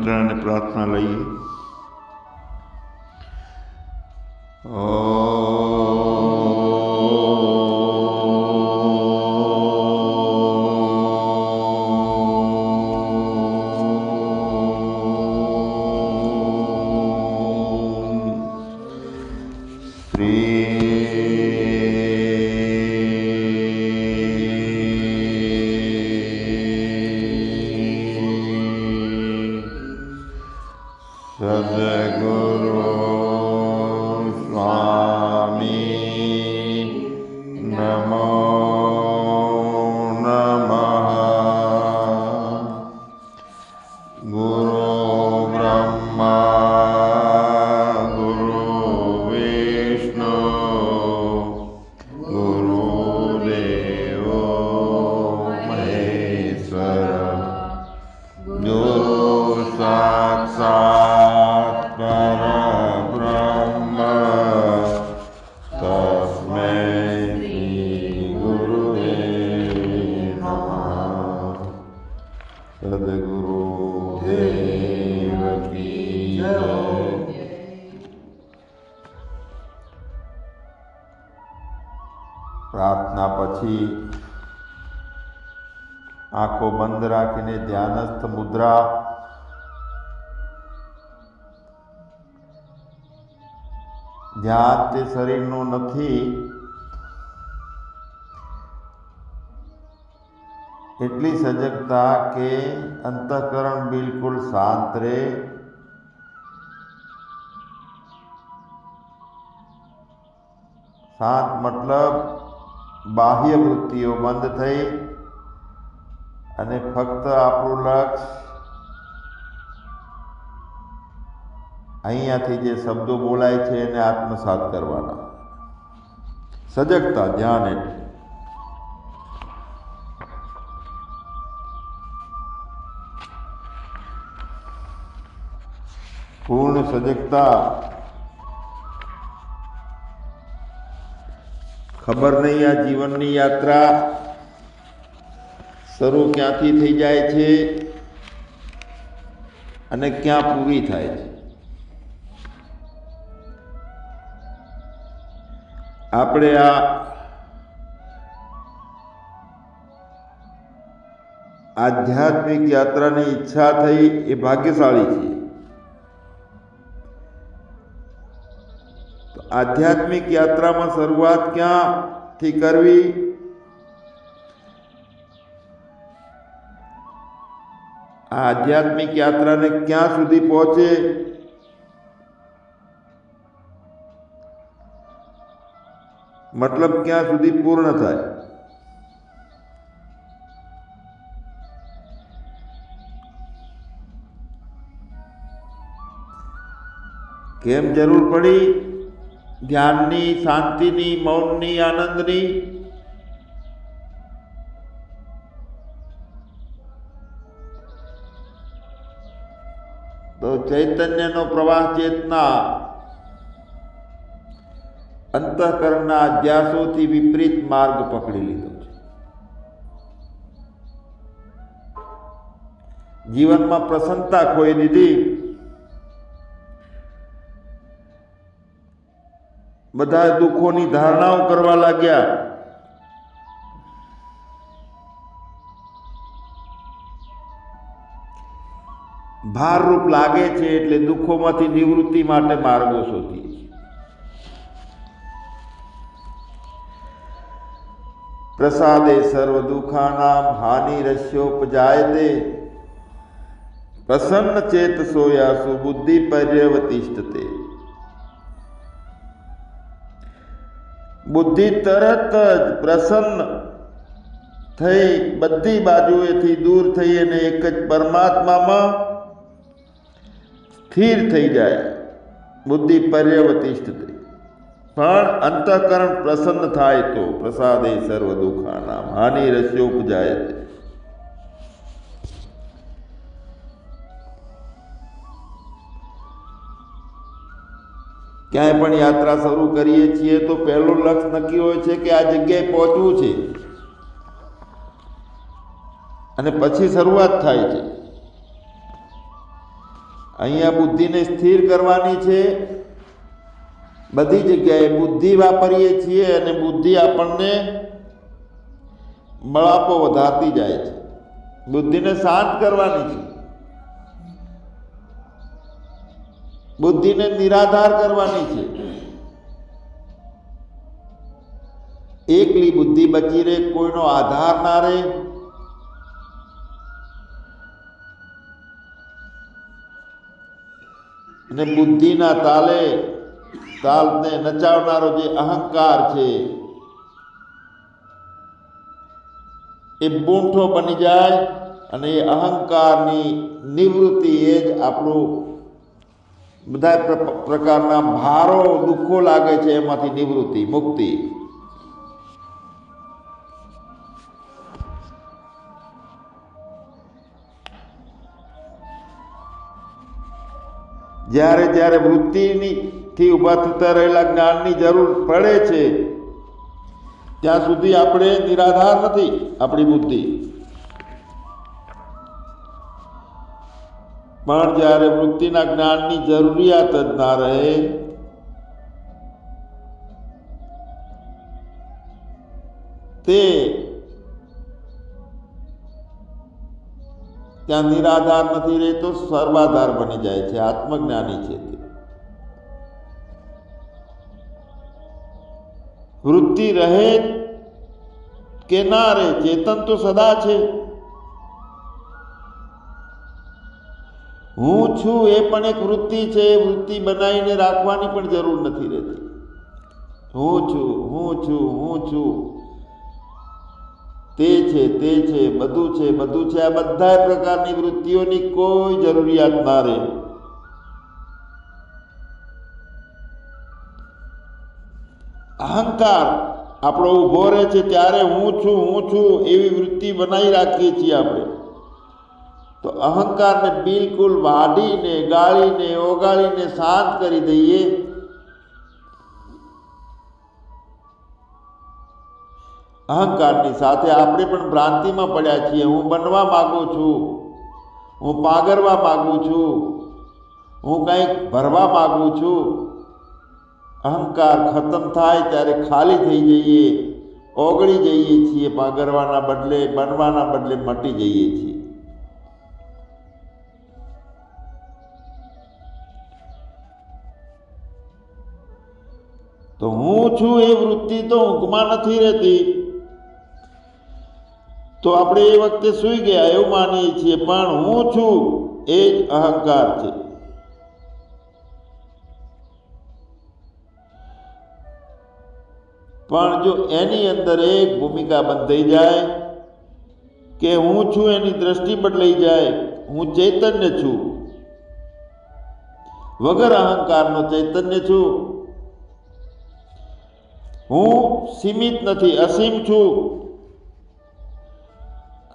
મંત્ર અને પ્રાર્થના લઈએ. પ્રાર્થના પછી આંખો બંધ રાખીને ધ્યાનસ્થ મુદ્રા ધ્યાન તે શરીરનું નથી, એટલી સજગતા કે અંતઃકરણ બિલકુલ શાંત રહે. શાંત મતલબ બાહ્ય વૃત્તિઓ બંધ થઈ અને ફક્ત આપણું લક્ષ અહીંયાથી જે શબ્દો બોલાય છે એને આત્મસાત કરવાના. સજગતા, ધ્યાન એટલે. પૂર્ણ સજગતા ખબર નહીં આ જીવનની યાત્રા શરૂ ક્યાંથી થઈ જાય છે અને ક્યાં પૂરી થાય છે? આપણે આ આધ્યાત્મિક યાત્રાની ઈચ્છા થઈ એ ભાગ્યશાળી છીએ. આધ્યાત્મિક યાત્રામાં શરૂઆત ક્યાંથી કરવી આ આધ્યાત્મિક યાત્રાને ક્યાં સુધી પહોંચે મતલબ ક્યાં સુધી પૂર્ણ થાય કેમ જરૂર પડી ધ્યાનની, શાંતિની, મૌનની, આનંદની. તો ચૈતન્યનો પ્રવાહ ચેતના. અંતઃકરણના અધ્યાસોથી વિપરીત માર્ગ પકડી લીધો છે. જીવનમાં પ્રસન્નતા ખોઈ દીધી. બધા દુઃખોની ધારણાઓ કરવા લાગ્યા. ભારરૂપ લાગે છે એટલે દુઃખોમાંથી નિવૃત્તિ માટે માર્ગો શોધીએ પ્રસાદે સર્વ દુઃખાનામ હાનિ રસ્યોપજાયતે. પ્રસન્ન ચેત સોયા સુબુદ્ધિ પર્યવતિષ્ઠ પર્યવતિષ્ઠતે. બુદ્ધિ તરત જ પ્રસન્ન થઈ બધી બાજુએથી દૂર થઈ અને એક જ પરમાત્મામાં સ્થિર થઈ જાય. બુદ્ધિ પર્યવતિષ્ઠતે પણ અંતઃકરણ પ્રસન્ન થાય તો પ્રસાદે સર્વ દુઃખાનામ હાનિ રસ્યોપજાય ક્યાંય પણ યાત્રા શરૂ કરીએ છીએ તો પહેલું લક્ષ્ય નક્કી હોય છે કે આ જગ્યાએ પહોંચવું છે. અને પછી શરૂઆત થાય છે. અહીંયા બુદ્ધિને સ્થિર કરવાની છે. બધી જગ્યાએ બુદ્ધિ વાપરીએ છીએ અને બુદ્ધિ આપણને બળાપો વધારતી જાય છે. બુદ્ધિને શાંત કરવાની છે. બુદ્ધિને નિરાધાર કરવાની છે. એકલી બુદ્ધિ બચી રહે, કોઈનો આધાર ના રહે. અને બુદ્ધિના તાલે, તાલને નચાવનારો જે અહંકાર છે, એ બૂંઠો બની જાય અને એ અહંકારની નિવૃત્તિ એ જ આપણું બધા પ્ર- પ્રકારના ભારો, દુઃખો લાગે છે, એમાંથી નિવૃત્તિ, મુક્તિ. જ્યારે જ્યારે વૃત્તિની થી ઊભા થતા રહેલા જ્ઞાનની જરૂર પડે છે, ત્યાં સુધી આપણે નિરાધાર નથી આપણી બુદ્ધિ. પણ જ્યારે વૃત્તિના જ્ઞાનની જરૂરિયાત જ ના રહે, તે ત્યાં નિરાધાર નથી રહેતો, સર્વાધાર બની જાય છે, આત્મજ્ઞાની છે તે. વૃત્તિ રહે કે ના રહે, ચેતન તો સદા છે. હું છું એ પણ એક વૃત્તિ છે, એ વૃત્તિ બનાવીને રાખવાની પણ જરૂર નથી રહેતી. હું છું હું છું હું છું. તે છે તે છે, બધું છે બધું છે. આ બધા પ્રકારની વૃત્તિઓની કોઈ જરૂરિયાત ના રહે. અહંકાર આપણો ઊભો રહે છે, ત્યારે હું છું હું છું એવી વૃત્તિ બનાવી રાખીએ છીએ આપણે. તો અહંકારને બિલકુલ વાઢીને ગાળીને, ઓગાળીને શાંત કરી દઈએ. અહંકારની સાથે આપણે પણ ભ્રાંતિમાં પડ્યા છીએ. હું બનવા માગું છું. હું પાગરવા માગું છું. હું કંઈક ભરવા માગું છું. અહંકાર ખતમ થાય ત્યારે ખાલી થઈ જઈએ. ઓગળી જઈએ છીએ પાગરવાના બદલે, બનવાના બદલે મટી જઈએ છીએ. તો હું છું એ વૃત્તિ તો ઊંઘમાં નથી રહેતી. તો આપણે એ વખતે સૂઈ ગયા એવું માનીએ છીએ, પણ હું છું એ જ અહંકાર છે. પણ જો એની અંદર એક ભૂમિકા બંધાઈ જાય કે હું છું એની દ્રષ્ટિ બદલાઈ જાય, હું ચૈતન્ય છું. વગર અહંકારનો ચૈતન્ય છું. હું સીમિત નથી, અસીમ છું.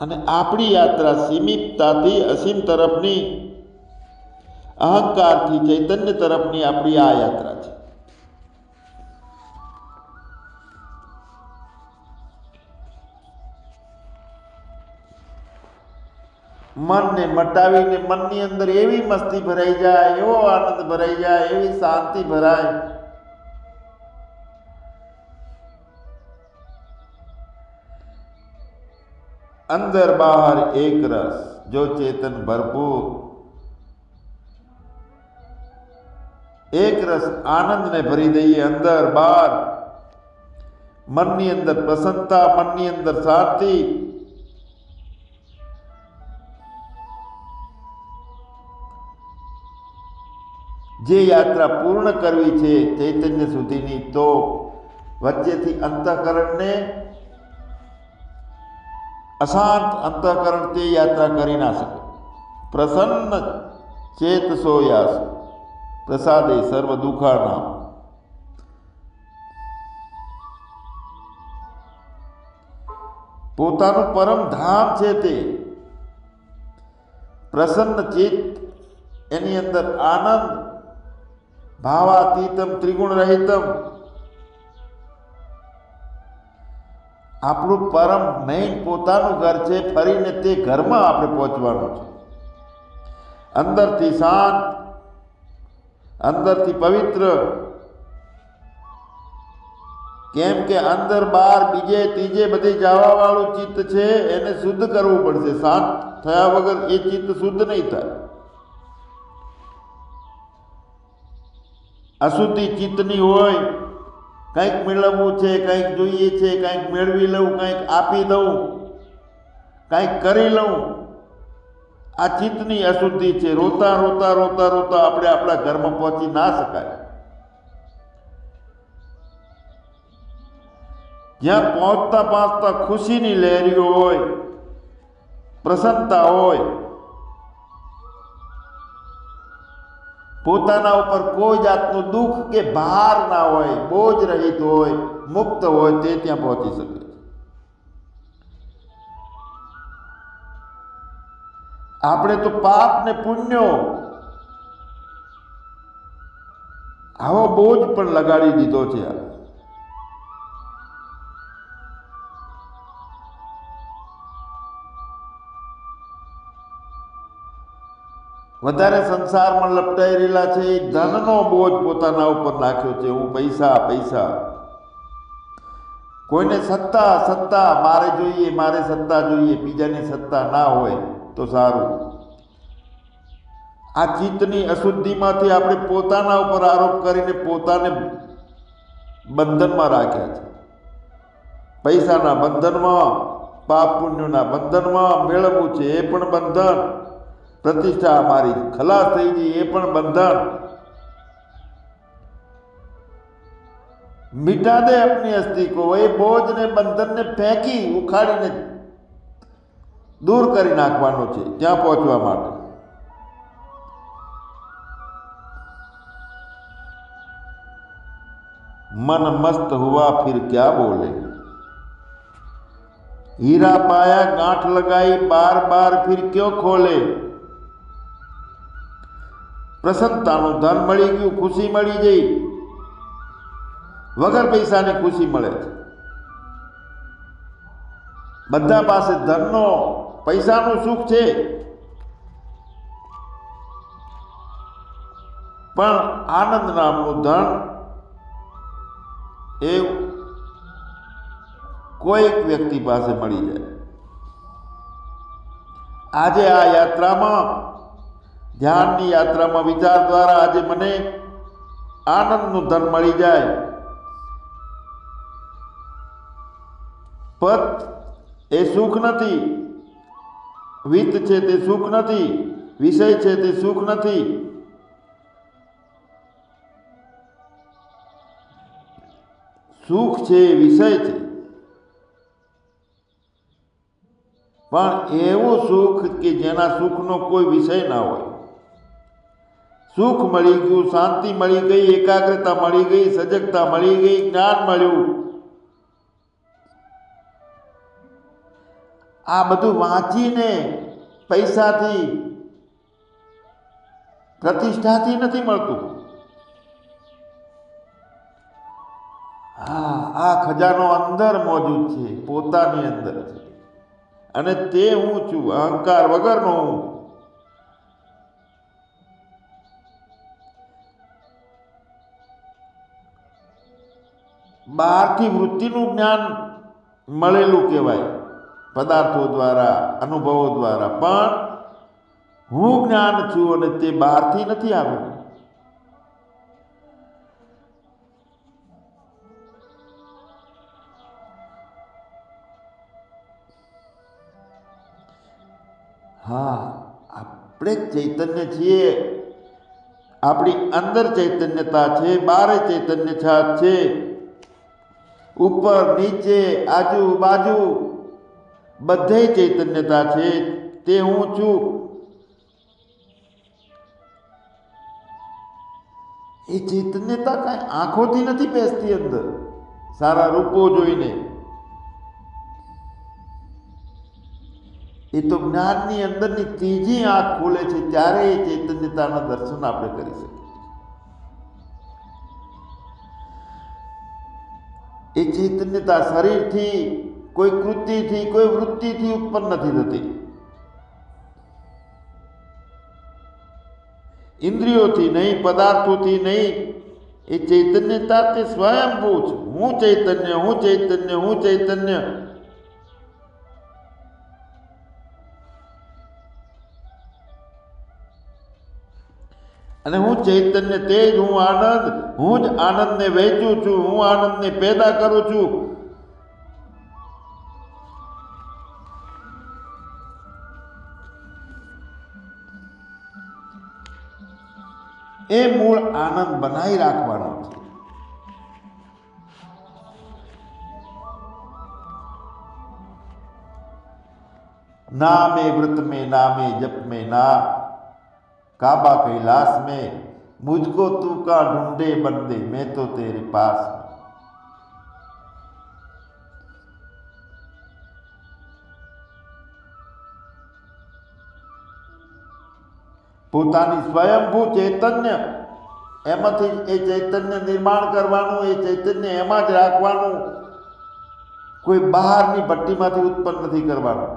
અને આપણી યાત્રા સીમિતતાથી અસીમ તરફની અહંકારથી ચૈતન્ય તરફની આપણી આ યાત્રા છે. મનને મટાવીને મનની અંદર એવી મસ્તી ભરાઈ જાય, એવો આનંદ ભરાઈ જાય, એવી શાંતિ ભરાય. અંદર બહાર એક રસ જો ચેતન ભરપૂર એક રસ આનંદને ભરી દઈએ અંદર બહાર મનની અંદર પ્રસન્નતા મનની અંદર શાંતિ જે યાત્રા પૂર્ણ કરવી છે ચૈતન્ય સુધીની તો વચ્ચેથી અંતઃકરણને અશાંત તે યાત્રા કરી ના શકે. પ્રસન્ન ચેત સોયાસ પ્રસાદે સર્વ દુઃખાના પોતાનું પરમ ધામ છે તે. પ્રસન્ન ચિત્ત એની અંદર આનંદ, ભાવાતીતમ ત્રિગુણ રહિતમ આપણું પરમ મેઇન પોતાનું ઘર છે, ફરીને તે ઘરમાં આપણે પહોંચવાનું છે. અંદરથી શાંત, અંદરથી પવિત્ર. કેમ કે અંદર બહાર બીજે, ત્રીજે બધે જવાવાળું ચિત્ત છે, એને શુદ્ધ કરવું પડશે. શાંત થયા વગર એ ચિત્ત શુદ્ધ નહીં થાય. અશુદ્ધિ ચિત્તની હોય કંઈક મેળવવું છે, કંઈક જોઈએ છે, કંઈક મેળવી લઉં, કંઈક આપી દઉં, કંઈક કરી લઉં. આ ચિત્તની અશુદ્ધિ છે. રોતા રોતા રોતા રોતા આપણે આપણા ઘરમાં પહોંચી ના શકાય. જ્યાં પહોંચતા પહોંચતા ખુશીની લહેરીઓ હોય, પ્રસન્નતા હોય પોતાના ઉપર કોઈ જાતનું દુઃખ કે ભાર ના હોય, બોજ રહિત હોય, મુક્ત હોય, તે ત્યાં પહોંચી શકે આપણે તો પાપ ને પુણ્યો આવો બોજ પણ લગાડી દીધો છે આ. વધારે સંસારમાં લપટાઈ રહેલા છે એ ધનનો બોજ પોતાના ઉપર નાખ્યો છે, હું પૈસા પૈસા. કોઈને સત્તા સત્તા, મારે જોઈએ, મારે સત્તા જોઈએ, બીજાની સત્તા ના હોય તો સારું. આ ચિત્તની અશુદ્ધિમાંથી આપણે પોતાના ઉપર આરોપ કરીને પોતાને બંધનમાં રાખ્યા છે. પૈસાના બંધનમાં, પાપ પુણ્યના બંધનમાં મેળવવું છે, એ પણ બંધન. પ્રતિષ્ઠા અમારી ખલાસ થઈ ગઈ એ પણ બંધન મિટા દે अपनी અસ્થિ કો એ બોજ ને બંધનને ફેંકી ઉખાડીને દૂર કરી નાખવાનો છે ત્યાં પહોંચવા માટે मन मस्त हुआ फिर क्या बोले हीरा पाया गांठ लगाई बार बार फिर क्यों खोले પ્રસન્નતાનું ધન મળી ગયું, ખુશી મળી ગઈ. વગર પૈસાની ખુશી મળે છે. બધા પાસે ધનનો, પૈસાનું સુખ છે. પણ આનંદ નામનું ધન એ કોઈક વ્યક્તિ પાસે મળી જાય. આજે આ યાત્રામાં ધ્યાનની યાત્રામાં વિચાર દ્વારા આજે મને આનંદનું ધન મળી જાય. પત એ સુખ નથી. વિત્ત છે તે સુખ નથી. વિષય છે તે સુખ નથી. સુખ છે એ વિષય છે. પણ એવું સુખ કે જેના સુખનો કોઈ વિષય ના હોય. સુખ મળી ગયું, શાંતિ મળી ગઈ, એકાગ્રતા મળી ગઈ, સજગતા મળી ગઈ, જ્ઞાન મળ્યું. આ બધું વાંચીને પૈસાથી, પ્રતિષ્ઠાથી નથી મળતું. હા, આ ખજાનો અંદર મોજૂદ છે, પોતાની અંદર છે. અને તે હું છું, અહંકાર વગરનો હું. બહારથી વૃત્તિનું જ્ઞાન મળેલું કહેવાય. પદાર્થો દ્વારા, અનુભવો દ્વારા. પણ હું જ્ઞાન છું અને તે બહારથી નથી આવ્યું. હા, આપણે જ ચૈતન્ય છીએ. આપણી અંદર ચૈતન્યતા છે, બારે ચૈતન્ય છાપ છે. ઉપર, નીચે આજુબાજુ બધે ચૈતન્યતા છે, તે હું છું. એ ચૈતન્યતા કાંઈ આંખોથી નથી બેસતી અંદર. સારા રૂપો જોઈને. એ તો જ્ઞાનની અંદરની ત્રીજી આંખ ખોલે છે, ત્યારે એ ચૈતન્યતાના દર્શન આપણે કરી શકીએ. એ ચૈતન્યતા શરીરથી, કોઈ કૃતિથી કોઈ વૃત્તિથી ઉત્પન્ન નથી થતી. ઇન્દ્રિયોથી નહીં, પદાર્થોથી નહીં, એ ચૈતન્યતા તે સ્વયંભૂ છે. હું ચૈતન્ય હું ચૈતન્ય હું ચૈતન્ય. અને હું ચૈતન્ય, તે જ હું આનંદ હું જ આનંદને વહેંચું છું હું આનંદને પેદા કરું છું એ મૂળ આનંદ બનાવી રાખવાનો છે नामे व्रत में नामे जप में ना काबा कैलाश में मुझको तू का ढूंढे बंदे मैं तो तेरे पास हूं પોતાની સ્વયંભૂ ચૈતન્ય એમાંથી એ ચૈતન્ય નિર્માણ કરવાનું એ ચૈતન્ય એમાં જ રાખવાનું કોઈ બહારની ભઠ્ઠીમાંથી ઉત્પન્ન નથી કરવાનું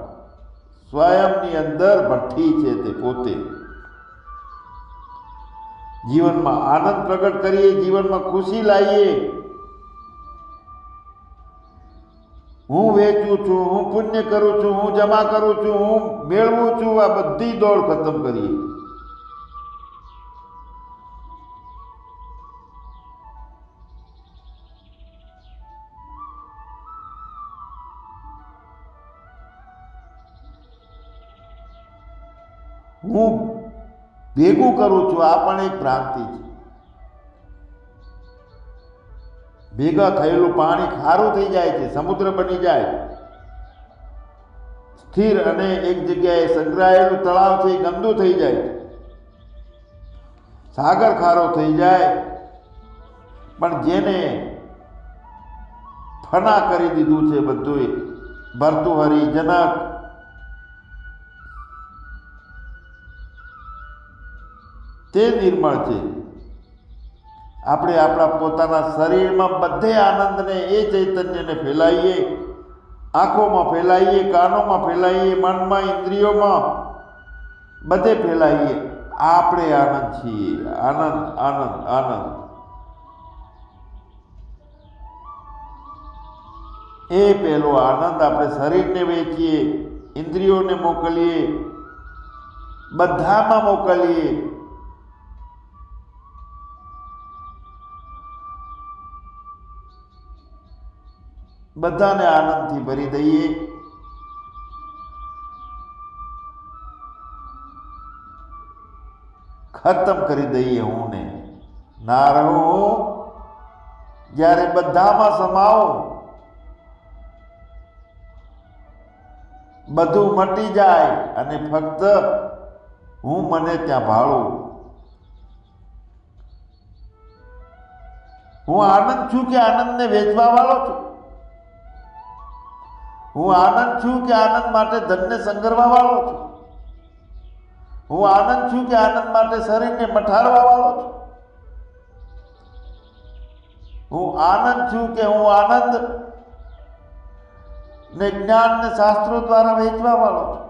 સ્વયંની અંદર ભઠ્ઠી છે તે પોતે જીવનમાં આનંદ પ્રગટ કરીએ જીવનમાં ખુશી લાવીએ હું વેચું છું હું પુણ્ય કરું છું હું જમા કરું છું હું મેળવું છું આ બધી દોડ ખતમ કરીએ હું ભેગું કરું છું, આ પણ એક ભ્રાંતિ છે. ભેગા થયેલું પાણી ખારું થઈ જાય છે, સમુદ્ર બની જાય. સ્થિર અને એક જગ્યાએ સંગ્રહાયેલું તળાવ છે ગંદુ થઈ જાય સાગર ખારો થઈ જાય, પણ જેને ફના કરી દીધું છે બધું ભરતુહરી, જનક તે નિર્મળ છે આપણે આપણા પોતાના શરીરમાં બધે આનંદને, એ ચૈતન્યને ફેલાવીએ આંખોમાં ફેલાવીએ કાનોમાં ફેલાવીએ મનમાં, ઇન્દ્રિયોમાં બધે ફેલાવીએ આપણે આનંદ છીએ. આનંદ આનંદ આનંદ. એ પહેલો આનંદ આપણે શરીરને વેચીએ ઇન્દ્રિયોને મોકલીએ, બધામાં મોકલીએ. બધાને આનંદથી ભરી દઈએ. ખતમ કરી દઈએ હું ને રહું જ્યારે બધામાં સમાવું, બધું મટી જાય અને ફક્ત હું મને ત્યાં ભાળું. હું આનંદ છું કે આનંદને વેચવા વાળો છું? હું આનંદ છું કે આનંદ માટે ધનને સંગરવા વાળો છું. હું આનંદ છું કે આનંદ માટે શરીરને મઠારવા વાળો છું. હું આનંદ છું કે હું આનંદ ને જ્ઞાન ને શાસ્ત્રો દ્વારા વેચવા વાળો છું.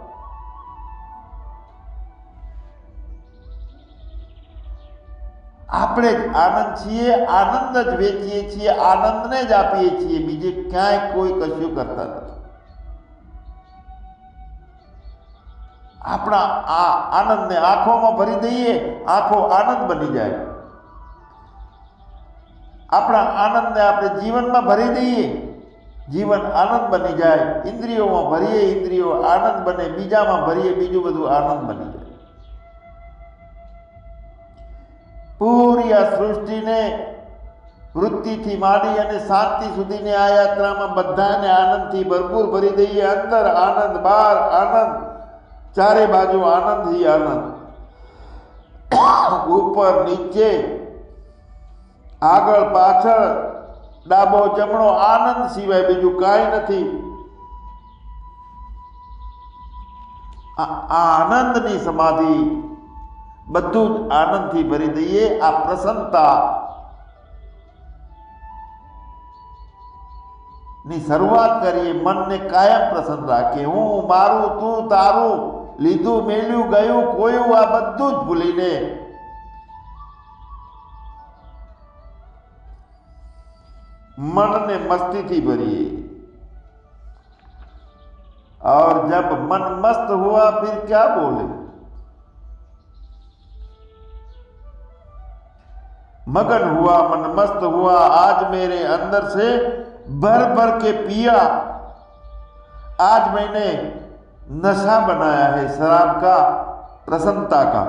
આપણે જ આનંદ છીએ, આનંદ જ વેચીએ છીએ, આનંદને જ આપીએ છીએ. બીજે ક્યાંય કોઈ કશું કરતા નથી. આપણા આ આનંદને આંખોમાં ભરી દઈએ, આંખો આનંદ બની જાય. આપણા આનંદને આપણે જીવનમાં ભરી દઈએ, જીવન આનંદ બની જાય. ઇન્દ્રિયોમાં ભરીએ, ઇન્દ્રિયો આનંદ બને, બીજામાં ભરીએ, બીજું બધું આનંદ બની જાય. પૂરી આ સૃષ્ટિને વૃત્તિથી માંડી અને શાંતિ સુધીની આ યાત્રામાં બધાને આનંદથી ભરપૂર ભરી દઈએ. અંદર આનંદ, બહાર આનંદ. ચારે બાજુ આનંદ ही આનંદ. ઉપર, નીચે, આગળ, પાછળ, ડાબો, જમણો, આનંદ સિવાય બીજું કાંઈ નથી. આ આનંદની સમાધિ બધું જ આનંદથી ભરી દઈએ, આ પ્રસન્નતા. ની શરૂઆત કરીએ, મનને કાયમ પ્રસન્ન રાખીએ હું, મારું, તું, તારું. લીધું, મેલ્યું, ગયું, કોયું, આ બધું જ ભૂલીને. મનને મસ્તીથી ભરીએ. और जब मन मस्त हुआ फिर क्या बोले मगन हुआ मन मस्त हुआ आज मेरे अंदर से भर भर के पिया आज मैंने नशा बनाया है शराब का प्रसन्नता का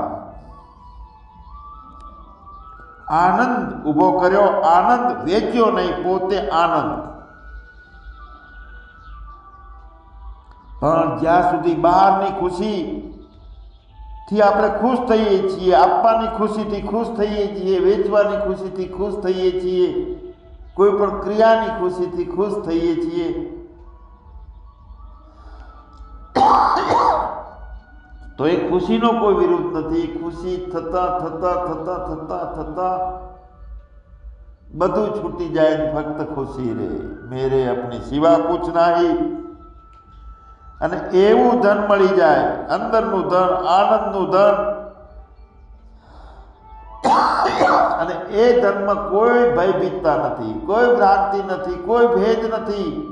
આનંદ ઊભો કર્યો આનંદ વેચ્યો નહીં પોતે આનંદ પણ જ્યાં સુધી બહારની ખુશી થી આપણે ખુશ થઈએ છીએ આપવાની ખુશીથી ખુશ થઈએ છીએ વેચવાની ખુશીથી ખુશ થઈએ છીએ કોઈ પણ ક્રિયાની ખુશીથી ખુશ થઈએ છીએ તો એ ખુશીનો કોઈ વિરોધ નથી. ખુશી થતા થતા થતા થતા થતા બધું છૂટી જાય ફક્ત ખુશી રે મેરે અપની સિવા કુછ નહીં. અને એવું ધન મળી જાય. અંદરનું ધન, આનંદનું ધન. અને એ ધનમાં કોઈ ભયભીતતા નથી, કોઈ ભ્રાંતિ નથી, કોઈ ભેદ નથી.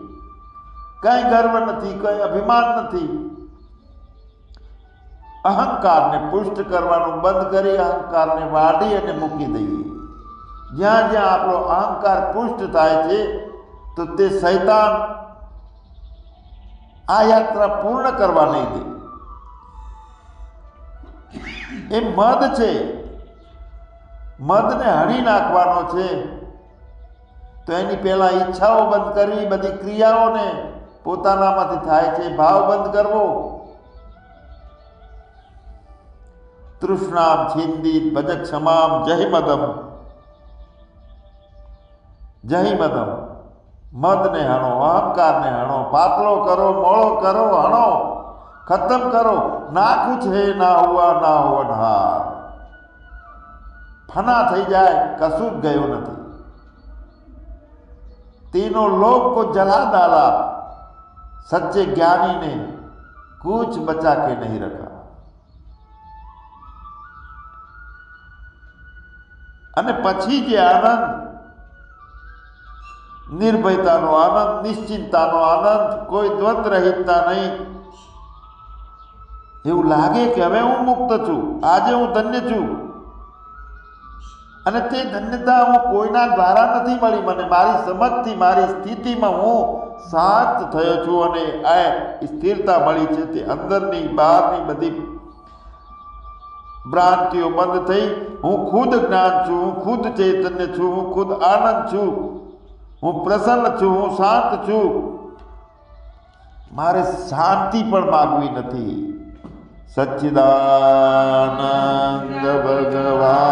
કઈ ગર્વ નથી, કઈ અભિમાન નથી. અહંકારને પુષ્ટ કરવાનું બંધ કરી, અહંકારને વાઢી અને મૂકી દઈએ. જ્યાં જ્યાં આપણો અહંકાર પુષ્ટ થાય છે, તો તે શૈતાન આ યાત્રા પૂર્ણ કરવા નહીં દે. એ મદ છે. મદને હણી નાખવાનો છે. તો એની પહેલાં ઈચ્છાઓ બંધ કરવી, બધી ક્રિયાઓને પોતાનામાંથી થાય છે, ભાવ બંધ કરવો. તૃષ્ણામ છિંદી ભજ ક્ષમામ, જય મદમ. જય મદમ. મદને હણો, અહંકારને હણો, પાતળો કરો, મોળો કરો, હણો. ખતમ કરો. ના કુછ હે ના હુઆ ના હોવનહાર ફના થઈ જાય, કશું જ ગયું નથી. તીનો લોક કો જલા ડાલા सच्चे ज्ञानी ने कुछ बचा के नहीं रखा અને પછી જે આનંદ નિર્ભયતાનો આનંદ નિશ્ચિંતાનો આનંદ કોઈ દ્વંદ રહિતતા નહીં એવું લાગે કે હવે હું મુક્ત છું આજે હું ધન્ય છું અને તે ધન્યતા હું કોઈના દ્વારા નથી મળી મને મારી સમજથી મારી સ્થિતિમાં હું શાંત થયો છું અને આ સ્થિરતા મળી છે તે અંદરની બહારની બધી ભ્રાંતિઓ બંધ થઈ. હું ખુદ જ્ઞાન છું, હું ખુદ ચૈતન્ય છું, હું ખુદ આનંદ છું, હું પ્રસન્ન છું, હું શાંત છું. મારે શાંતિ પણ માગવી નથી. સચ્ચિદાનંદ ભગવાનની